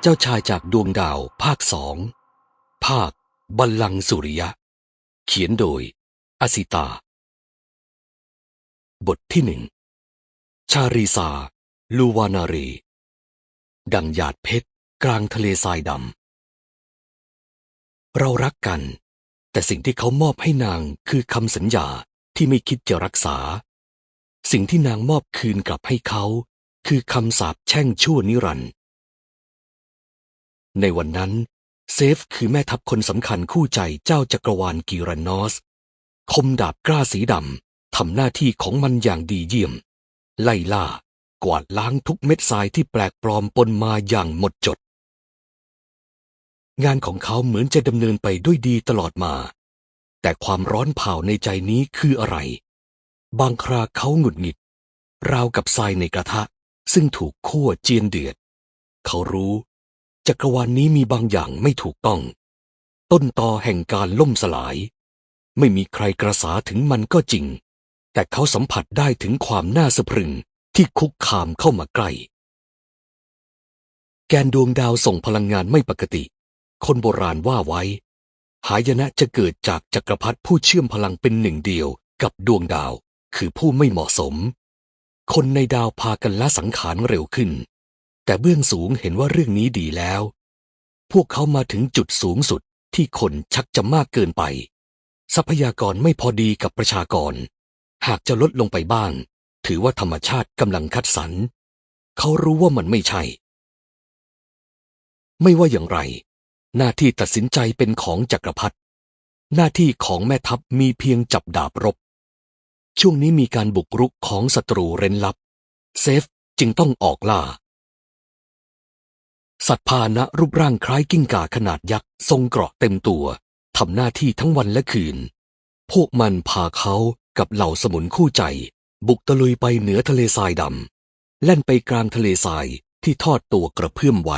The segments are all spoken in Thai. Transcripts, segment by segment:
เจ้าชายจากดวงดาวภาคสอง ภาค บัลลังก์สุริยะ เขียนโดย อสิตา บทที่หนึ่ง ชารีซาลูวานารี ดังหยาดเพชรกลางทะเลทรายดำ เรารักกัน แต่สิ่งที่เขามอบให้นางคือคำสัญญาที่ไม่คิดจะรักษา สิ่งที่นางมอบคืนกลับให้เขา คือคำสาปแช่งชั่วนิรันดร์ในวันนั้น เซฟคือแม่ทัพคนสำคัญคู่ใจเจ้าจักรวาลกีรานอส คมดาบกล้าสีดำทำหน้าที่ของมันอย่างดีเยี่ยม ไล่ล่ากวาดล้างทุกเม็ดทรายที่แปลกปลอมปนมาอย่างหมดจด งานของเขาเหมือนจะดำเนินไปด้วยดีตลอดมา แต่ความร้อนเผาในใจนี้คืออะไร บางคราเขาหงุดหงิด ราวกับทรายในกระทะ ซึ่งถูกคั่วเจียนเดือด เขารู้ จักรวาลนนี้มีบางอย่างไม่ถูกต้อง ต้นตอแห่งการล่มสลาย ไม่มีใครกระสาถึงมันก็จริง แต่เขาสัมผัสได้ถึงความน่าสะพรึงที่คุกคามเข้ามาใกล้ แกนดวงดาวส่งพลังงานไม่ปกติ คนโบราณว่าไว้ หายนะจะเกิดจากจักรพรรดิผู้เชื่อมพลังเป็นหนึ่งเดียวกับดวงดาว คือผู้ไม่เหมาะสม คนในดาวพากันละสังขารเร็วขึ้น แต่เบื้องสูงเห็นว่าเรื่องนี้ดีแล้ว พวกเขามาถึงจุดสูงสุดที่คนชักจะมากเกินไป ทรัพยากรไม่พอดีกับประชากร หากจะลดลงไปบ้าง ถือว่าธรรมชาติกำลังคัดสรร เขารู้ว่ามันไม่ใช่ ไม่ว่าอย่างไร หน้าที่ตัดสินใจเป็นของจักรพรรดิหน้าที่ของแม่ทัพมีเพียงจับดาบรบ ช่วงนี้มีการบุกรุกของศัตรูเร้นลับ เซฟจึงต้องออกล่า สัตว์พาหนะรูปร่างคล้ายกิ้งก่าขนาดยักษ์ทรงเกราะเต็มตัวทำหน้าที่ทั้งวันและคืน พวกมันพาเขากับเหล่าสมุนคู่ใจ บุกตะลุยไปเหนือทะเลทรายดำแล่นไปกลางทะเลทรายที่ทอดตัวกระเพื่อมไหว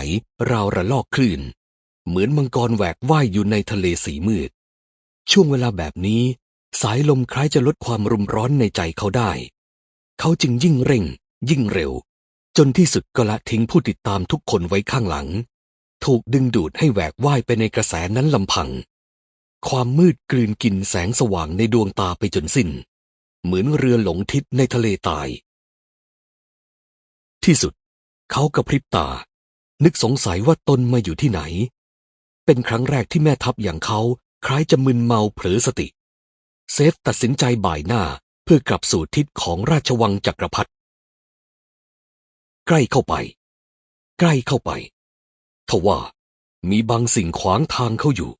ราวระลอกคลื่น เหมือนมังกรแหวกว่ายอยู่ในทะเลสีมืด ช่วงเวลาแบบนี้ สายลมคล้ายจะลดความรุมร้อนในใจเขาได้ เขาจึงยิ่งเร่ง ยิ่งเร็ว จนที่สุดก็ละทิ้งผู้ติดตามทุกคนไว้ข้างหลัง ถูกดึงดูดให้แหวกว่ายไปในกระแสนั้นลำพัง ความมืดกลืนกินแสงสว่างในดวงตาไปจนสิ้น เหมือนเรือหลงทิศในทะเลตาย ที่สุด เขากระพริบตา นึกสงสัยว่าตนมาอยู่ที่ไหน เป็นครั้งแรกที่แม่ทัพอย่างเขาคล้ายจะมึนเมาเผลอสติ เซฟตัดสินใจบ่ายหน้าเพื่อกลับสู่ทิศของราชวังจักรพรรดิใกล้เข้าไป ใกล้เข้าไปทว่ามีบางสิ่งขวางทางเขาอยู่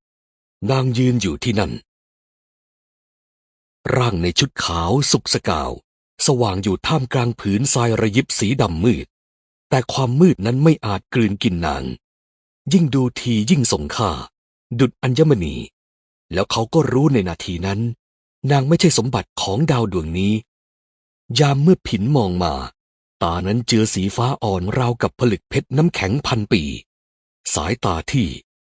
นางยืนอยู่ที่นั่น ร่างในชุดขาวสุกสกาว สว่างอยู่ท่ามกลางผืนทรายระยิบสีดำมืด แต่ความมืดนั้นไม่อาจกลืนกินนาง ยิ่งดูทียิ่งสงค่า ดุดอัญมณี แล้วเขาก็รู้ในนาทีนั้น นางไม่ใช่สมบัติของดาวดวงนี้ ยามเมื่อผินมองมา ตานั้นเจือสีฟ้าอ่อนราวกับผลึกเพชรน้ำแข็งพันปี สายตาที่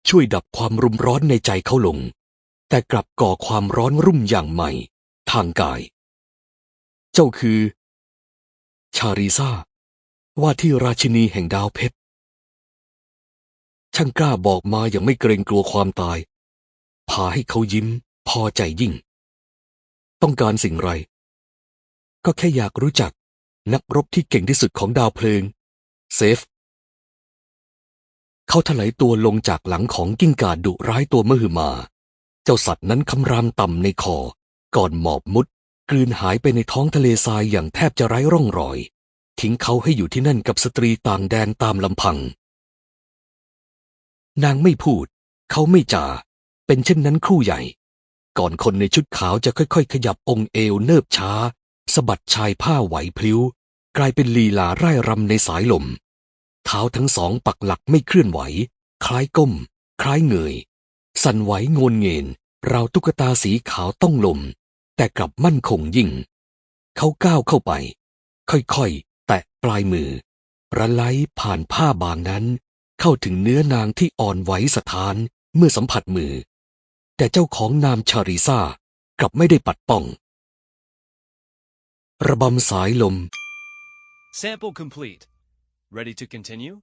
ช่วยดับความรุมร้อนในใจเขาลง แต่กลับก่อความร้อนรุ่มอย่างใหม่ ทางกาย เจ้าคือ ชารีซาว่าที่ราชินีแห่งดาวเพชรช่างกล้าบอกมาอย่างไม่เกรงกลัวความตาย พาให้เขายิ้มพอใจยิ่ง ต้องการสิ่งไร ก็แค่อยากรู้จักนักรบที่เก่งที่สุดของดาวเพลิง เซฟ เขาถลายตัวลงจากหลังของกิ้งก่าดุร้ายตัวมหึมา เจ้าสัตว์นั้นคำรามต่ำในคอ ก่อนหมอบมุด กลืนหายไปในท้องทะเลทรายอย่างแทบจะไร้ร่องรอย ทิ้งเขาให้อยู่ที่นั่นกับสตรีต่างแดนตามลำพัง นางไม่พูด เขาไม่จาเป็นเช่นนั้นครู่ใหญ่ ก่อนคนในชุดขาวจะค่อยๆ ขยับองค์เอวเนิบช้าสะบัดชายผ้าไหวพลิ้ว กลายเป็นลีลาไร่รำในสายลม เท้าทั้งสองปักหลักไม่เคลื่อนไหว คล้ายก้ม คล้ายเงย สั่นไหวงนเงินราวตุ๊กตาสีขาวต้องลม แต่กลับมั่นคงยิ่ง เขาก้าวเข้าไป ค่อยๆ แตะปลายมือ ระไลผ่านผ้าบางนั้น เข้าถึงเนื้อนางที่อ่อนไหวสะท้านเมื่อสัมผัสมือ แต่เจ้าของนามชาริซากลับไม่ได้ปัดป้อง ระบำสายลม Sample complete. Ready to continue?